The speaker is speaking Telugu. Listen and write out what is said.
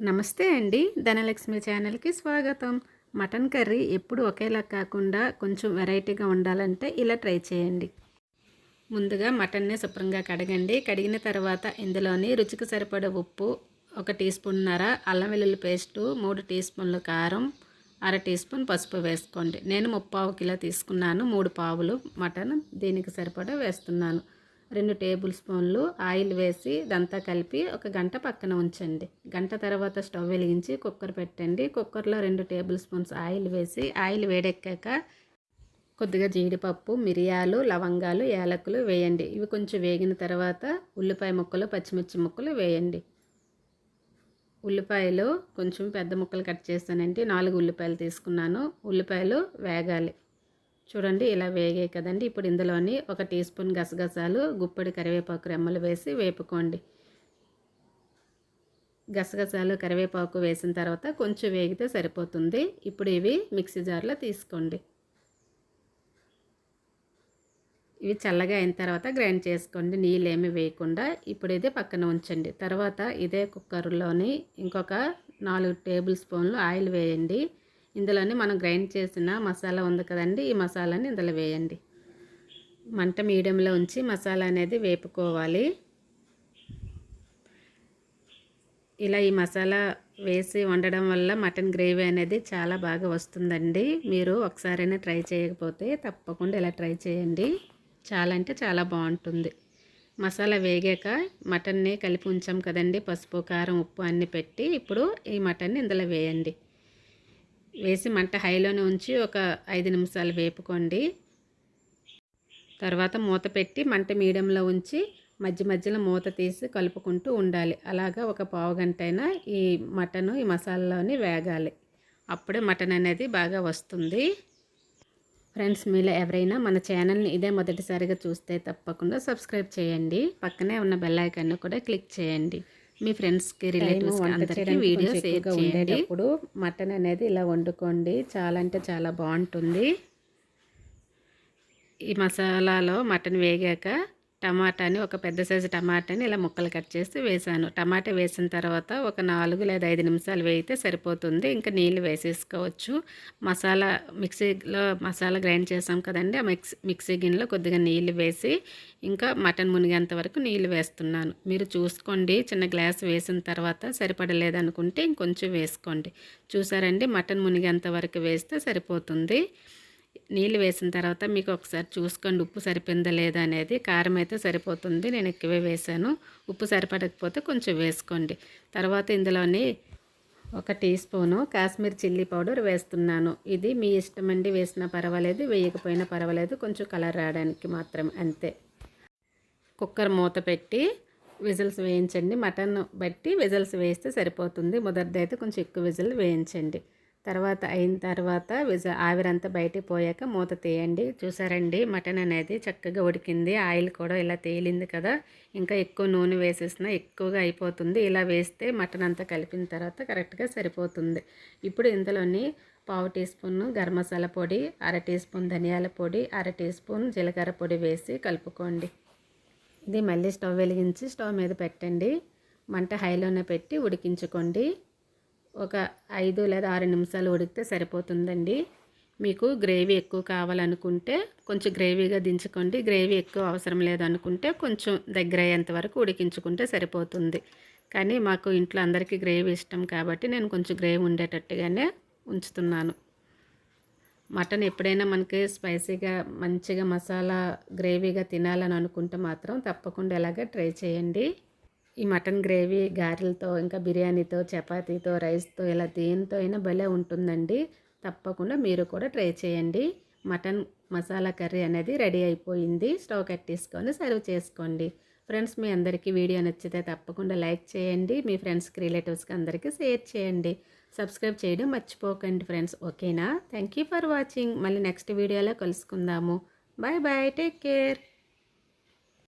నమస్తే అండి. ధనలక్ష్మి ఛానల్కి స్వాగతం. మటన్ కర్రీ ఎప్పుడు ఒకేలా కాకుండా కొంచెం వెరైటీగా ఉండాలంటే ఇలా ట్రై చేయండి. ముందుగా మటన్ని శుభ్రంగా కడగండి. కడిగిన తర్వాత ఇందులోని రుచికి సరిపడే ఉప్పు ఒక టీ స్పూన్నర అల్లం వెల్లుల్లి పేస్టు మూడు టీ స్పూన్లు కారం అర టీ స్పూన్ పసుపు వేసుకోండి. నేను ముప్పావు కిలో తీసుకున్నాను మూడు పావులు మటన్ దీనికి సరిపడా వేస్తున్నాను. రెండు టేబుల్ స్పూన్లు ఆయిల్ వేసి ఇదంతా కలిపి ఒక గంట పక్కన ఉంచండి. గంట తర్వాత స్టవ్ వెలిగించి కుక్కర్ పెట్టండి. కుక్కర్లో రెండు టేబుల్ స్పూన్స్ ఆయిల్ వేసి ఆయిల్ వేడెక్కాక కొద్దిగా జీడిపప్పు మిరియాలు లవంగాలు యాలకులు వేయండి. ఇవి కొంచెం వేగిన తర్వాత ఉల్లిపాయ ముక్కలు పచ్చిమిర్చి ముక్కలు వేయండి. ఉల్లిపాయలు కొంచెం పెద్ద ముక్కలు కట్ చేస్తానండి. నాలుగు ఉల్లిపాయలు తీసుకున్నాను. ఉల్లిపాయలు వేగాలి. చూడండి ఇలా వేగాయి కదండి. ఇప్పుడు ఇందులోని ఒక టీ స్పూన్ గసగసాలు గుప్పడి కరివేపాకు రెమ్మలు వేసి వేపుకోండి. గసగసాలు కరివేపాకు వేసిన తర్వాత కొంచెం వేగితే సరిపోతుంది. ఇప్పుడు ఇవి మిక్సీ జార్లో తీసుకోండి. ఇవి చల్లగా అయిన తర్వాత గ్రైండ్ చేసుకోండి. నీళ్ళు ఏమి వేయకుండా ఇప్పుడు ఇది పక్కన ఉంచండి. తర్వాత ఇదే కుక్కర్లోని ఇంకొక నాలుగు టేబుల్ స్పూన్లు ఆయిల్ వేయండి. ఇందులోనే మనం గ్రైండ్ చేసిన మసాలా ఉంది కదండి ఈ మసాలాని ఇందులో వేయండి. మంట మీడియంలో ఉంచి మసాలా అనేది వేపుకోవాలి. ఇలా ఈ మసాలా వేసి వండడం వల్ల మటన్ గ్రేవీ అనేది చాలా బాగా వస్తుందండి. మీరు ఒకసారైనా ట్రై చేయకపోతే తప్పకుండా ఇలా ట్రై చేయండి. చాలా అంటే చాలా బాగుంటుంది. మసాలా వేగాక మటన్ని కలిపి ఉంచాం కదండి పసుపు కారం ఉప్పు అన్నీ పెట్టి ఇప్పుడు ఈ మటన్ని ఇందులో వేయండి. వేసి మంట హైలోనే ఉంచి ఒక ఐదు నిమిషాలు వేపుకోండి. తర్వాత మూత పెట్టి మంట మీడియంలో ఉంచి మధ్య మధ్యలో మూత తీసి కలుపుకుంటూ ఉండాలి. అలాగా ఒక పావు గంట అయినా ఈ మటను ఈ మసాలాలోని వేగాలి. అప్పుడే మటన్ అనేది బాగా వస్తుంది. ఫ్రెండ్స్ మీలో ఎవరైనా మన ఛానల్ని ఇదే మొదటిసారిగా చూస్తే తప్పకుండా సబ్స్క్రైబ్ చేయండి. పక్కనే ఉన్న బెల్ కూడా క్లిక్ చేయండి. మీ ఫ్రెండ్స్కి రిలేటివ్స్ అందరికీ వీడియో షేర్ చేయండి. ఇప్పుడు మటన్ అనేది ఇలా వండుకోండి. చాలా అంటే చాలా బాగుంటుంది. ఈ మసాలాలో మటన్ వేగాక టమాటాని ఒక పెద్ద సైజు టమాటాని ఇలా ముక్కలు కట్ చేసి వేసాను. టమాటా వేసిన తర్వాత ఒక నాలుగు లేదా ఐదు నిమిషాలు వేయితే సరిపోతుంది. ఇంకా నీళ్ళు వేసేసుకోవచ్చు. మసాలా మిక్సీలో మసాలా గ్రైండ్ చేసాం కదండి. ఆ మిక్సీ మిక్సీ గిన్నెలో కొద్దిగా నీళ్ళు వేసి ఇంకా మటన్ మునిగేంత వరకు నీళ్ళు వేస్తున్నాను. మీరు చూసుకోండి. చిన్న గ్లాస్ వేసిన తర్వాత సరిపడలేదనుకుంటే ఇంకొంచెం వేసుకోండి. చూసారండి? మటన్ మునిగేంత వరకు వేస్తే సరిపోతుంది. నీళ్ళు వేసిన తర్వాత మీకు ఒకసారి చూసుకోండి ఉప్పు సరిపోయిందా లేదా అనేది. కారం అయితే సరిపోతుంది నేను ఎక్కువే వేసాను. ఉప్పు సరిపడకపోతే కొంచెం వేసుకోండి. తర్వాత ఇందులోని ఒక tea spoon Kashmir chilli powder వేస్తున్నాను. ఇది మీ ఇష్టమండి వేసినా పర్వాలేదు వేయకపోయినా పర్వాలేదు కొంచెం కలర్ రావడానికి మాత్రం అంతే. కుక్కర్ మూత పెట్టి విజిల్స్ వేయించండి. మటన్ బట్టి విజిల్స్ వేస్తే సరిపోతుంది. మొదటిదైతే కొంచెం ఎక్కువ విజిల్ వేయించండి. తర్వాత అయిన తర్వాత విజ ఆవిరంతా బయటికి పోయాక మూత తీయండి. చూసారండి మటన్ అనేది చక్కగా ఉడికింది. ఆయిల్ కూడా ఇలా తేలింది కదా. ఇంకా ఎక్కువ నూనె వేసేసిన ఎక్కువగా అయిపోతుంది. ఇలా వేస్తే మటన్ అంతా కలిపిన తర్వాత కరెక్ట్గా సరిపోతుంది. ఇప్పుడు ఇందులోని పావు టీ స్పూన్ గరం మసాలా పొడి అర టీ స్పూన్ ధనియాల పొడి అర టీ స్పూన్ జీలకర్ర పొడి వేసి కలుపుకోండి. ఇది మళ్ళీ స్టవ్ వెలిగించి స్టవ్ మీద పెట్టండి. మంట హైలోనే పెట్టి ఉడికించుకోండి. ఒక ఐదు లేదా ఆరు నిమిషాలు ఉడికితే సరిపోతుందండి. మీకు గ్రేవీ ఎక్కువ కావాలనుకుంటే కొంచెం గ్రేవీగా దించుకోండి. గ్రేవీ ఎక్కువ అవసరం లేదనుకుంటే కొంచెం దగ్గర అయ్యేంత వరకు ఉడికించుకుంటే సరిపోతుంది. కానీ మాకు ఇంట్లో అందరికీ గ్రేవీ ఇష్టం కాబట్టి నేను కొంచెం గ్రేవీ ఉండేటట్టుగానే ఉంచుతున్నాను. మటన్ ఎప్పుడైనా మనకి స్పైసీగా మంచిగా మసాలా గ్రేవీగా తినాలని అనుకుంటే మాత్రం తప్పకుండా ఎలాగ ట్రై చేయండి. ఈ మటన్ గ్రేవీ గారెలతో ఇంకా బిర్యానీతో చపాతీతో రైస్తో ఇలా దేనితో అయినా భలే ఉంటుందండి. తప్పకుండా మీరు కూడా ట్రై చేయండి. మటన్ మసాలా కర్రీ అనేది రెడీ అయిపోయింది. స్టవ్ కట్టేసుకొని సర్వ్ చేసుకోండి. ఫ్రెండ్స్ మీ అందరికీ వీడియో నచ్చితే తప్పకుండా లైక్ చేయండి. మీ ఫ్రెండ్స్కి రిలేటివ్స్కి అందరికీ షేర్ చేయండి. సబ్స్క్రైబ్ చేయడం మర్చిపోకండి ఫ్రెండ్స్. ఓకేనా? Thank you for watching. మళ్ళీ నెక్స్ట్ వీడియోలో కలుసుకుందాము. Bye bye. Take care.